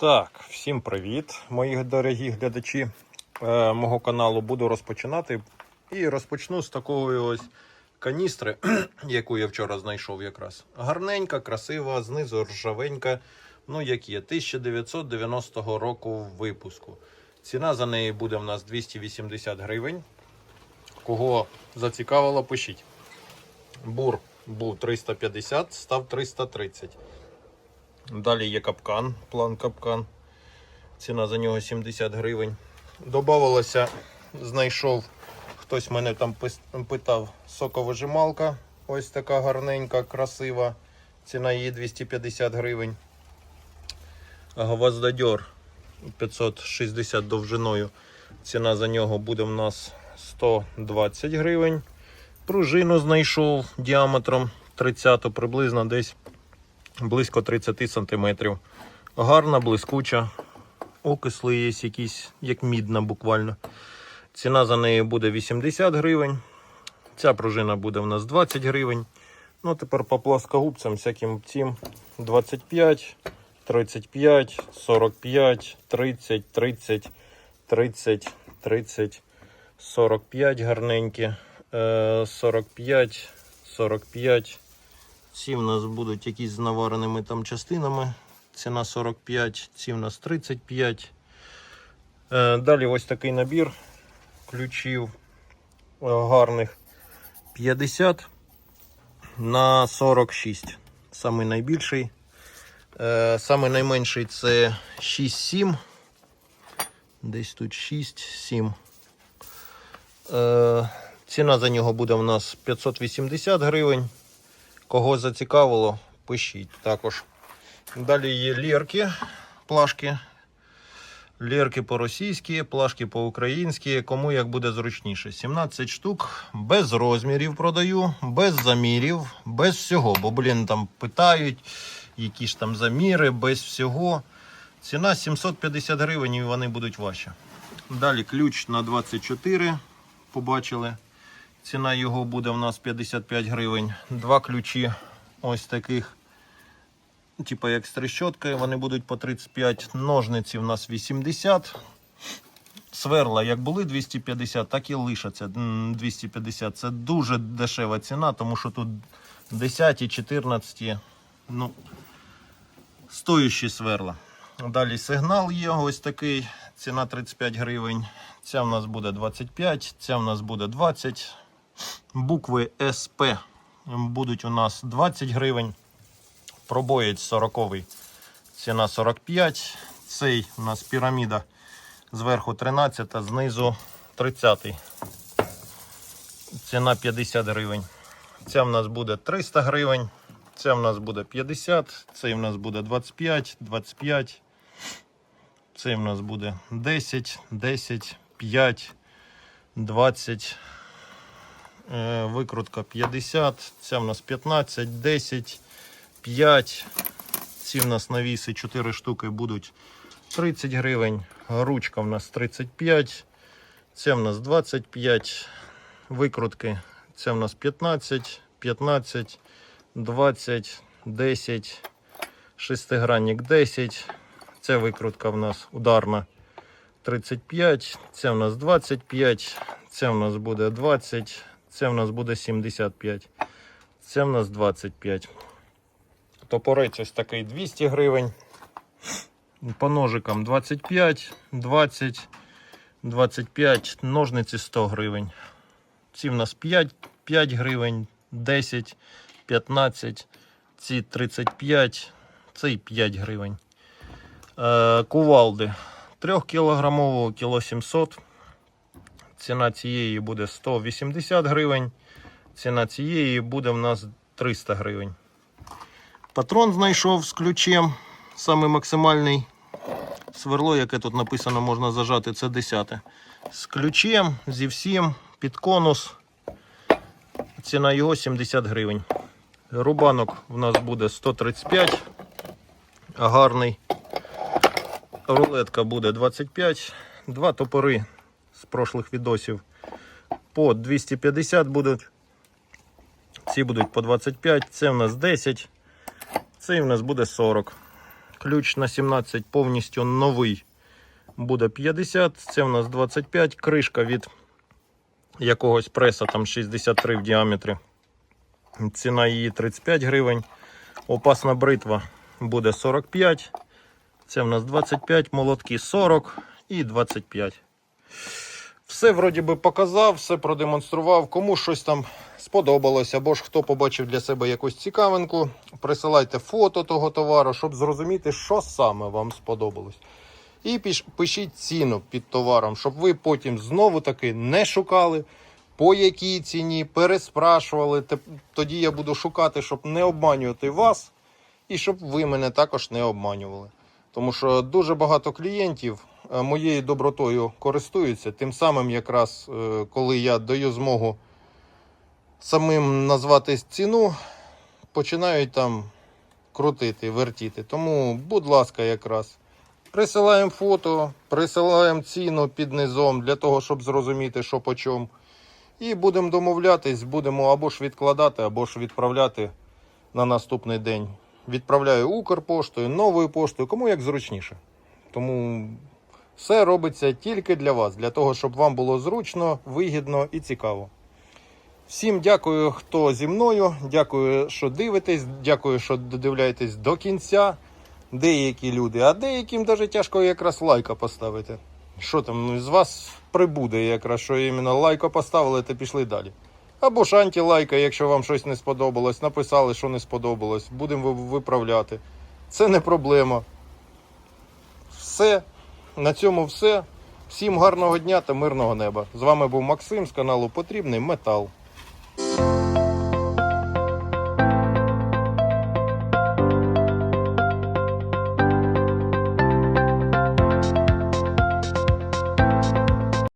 Так, всім привіт, мої дорогі глядачі е, мого каналу. Буду розпочинати. І розпочну з такої ось каністри, яку я вчора знайшов якраз. Гарненька, красива, знизу ржавенька. Ну, як є, 1990 року випуску. Ціна за неї буде в нас 280 гривень. Кого зацікавило, пишіть. Бур був 350, став 330. Далі є капкан, план капкан. Ціна за нього 70 гривень. Добавилося, знайшов, хтось мене там питав, соковижималка. Ось така гарненька, красива. Ціна її 250 гривень. Гвоздодьор 560 довжиною. Ціна за нього буде в нас 120 гривень. Пружину знайшов діаметром 30 приблизно десь близько 30 сантиметрів. Гарна, блискуча. Окисли є якісь, як мідна буквально. Ціна за неї буде 80 гривень. Ця пружина буде в нас 20 гривень. Ну, тепер по плоскогубцям всяким цим 25, 35, 45, 30, 30, 30, 30, 45 гарненькі, е, 45, 45. Ці в нас будуть якісь з навареними там частинами. Ціна 45, ці в нас 35. Е, Далі ось такий набір ключів е, гарних 50 на 46. Самий найбільший. Е, Самий найменший це 6-7. Десь тут 6-7. Е, Ціна за нього буде у нас 580 гривень. Кого зацікавило, пишіть також. Далі є лірки, плашки. Лірки по-російськи, плашки по-українськи. Кому як буде зручніше. 17 штук, без розмірів продаю, без замірів, без всього. Бо, блін, там питають, які ж там заміри, без всього. Ціна 750 гривень і вони будуть ваші. Далі ключ на 24. Побачили. Ціна його буде у нас 55 гривень. Два ключі ось таких, типу як з трещоткою, вони будуть по 35. Ножниці у нас 80. Сверла як були 250, так і лишаться 250. Це дуже дешева ціна, тому що тут 10, 14, ну, стоючі сверла. Далі сигнал є ось такий, ціна 35 гривень. Ця в нас буде 25, ця в нас буде 20. Букви СП будуть у нас 20 гривень. Пробоєць 40 ціна 45. Цей у нас піраміда зверху 13, знизу 30. Ціна 50 гривень. Ця в нас буде 300 гривень. Ця в нас буде 50, цей в нас буде 25, 25. Цей в нас буде 10, 10, 5, 20. Е, Викрутка 50, ця в нас 15, 10, 5. Ці в нас навіси 4 штуки будуть 30 гривень. Ручка в нас 35. Ця в нас 25. Викрутки. Це в нас 15, 15, 20, 10, шестигранник 10. Ця викрутка в нас ударна 35. Це в нас 25. Це в нас буде 20. Це в нас буде 75. Це в нас 25. Топорець ось такий 200 гривень. По ножикам 25, 20, 25, ножниці 100 гривень. Ці в нас 5, 5 гривень, 10, 15, ці 35, цей 5 гривень. Е, кувалди 3 кілограмового кіло 700. Ціна цієї буде 180 гривень. Ціна цієї буде в нас 300 гривень. Патрон знайшов з ключем. Саме максимальний сверло, яке тут написано, можна зажати, це 10. З ключем, зі всім, під конус. Ціна його 70 гривень. Рубанок в нас буде 135. Гарний. Рулетка буде 25. Два топори з прошлих відосів по 250 будуть. Ці будуть по 25. Це в нас 10. Цей в нас буде 40. ключ на 17 повністю новий буде 50, це в нас 25, кришка від якогось преса там 63 в діаметрі. Ціна її 35 гривень. Опасна бритва буде 45. Це в нас 25, молотки 40 і 25. Все вроді би показав, все продемонстрував. Кому щось там сподобалось, або ж хто побачив для себе якусь цікавинку, присилайте фото того товару, щоб зрозуміти, що саме вам сподобалось. І пишіть ціну під товаром, щоб ви потім знову таки не шукали, по якій ціні, переспрашували. Тоді я буду шукати, щоб не обманювати вас, і щоб ви мене також не обманювали. Тому що дуже багато клієнтів моєю добротою користуються. Тим самим, якраз е, коли я даю змогу самим назвати ціну, починають там крутити, вертіти. Тому, будь ласка, якраз. Присилаємо фото, присилаємо ціну під низом для того, щоб зрозуміти, що по чому. І будемо домовлятись, будемо або ж відкладати, або ж відправляти на наступний день. Відправляю Укрпоштою, новою поштою, кому як зручніше. Тому все робиться тільки для вас, для того, щоб вам було зручно, вигідно і цікаво. Всім дякую, хто зі мною. Дякую, що дивитесь. Дякую, що додивляєтесь до кінця. Деякі люди, а деяким навіть тяжко якраз лайка поставити. Що там ну, з вас прибуде, якраз що іменно лайка поставили та пішли далі. Або ж антилайка, якщо вам щось не сподобалось, написали, що не сподобалось, будемо виправляти. Це не проблема. Все. На цьому все. Всім гарного дня та мирного неба. З вами був Максим з каналу Потрібний Метал.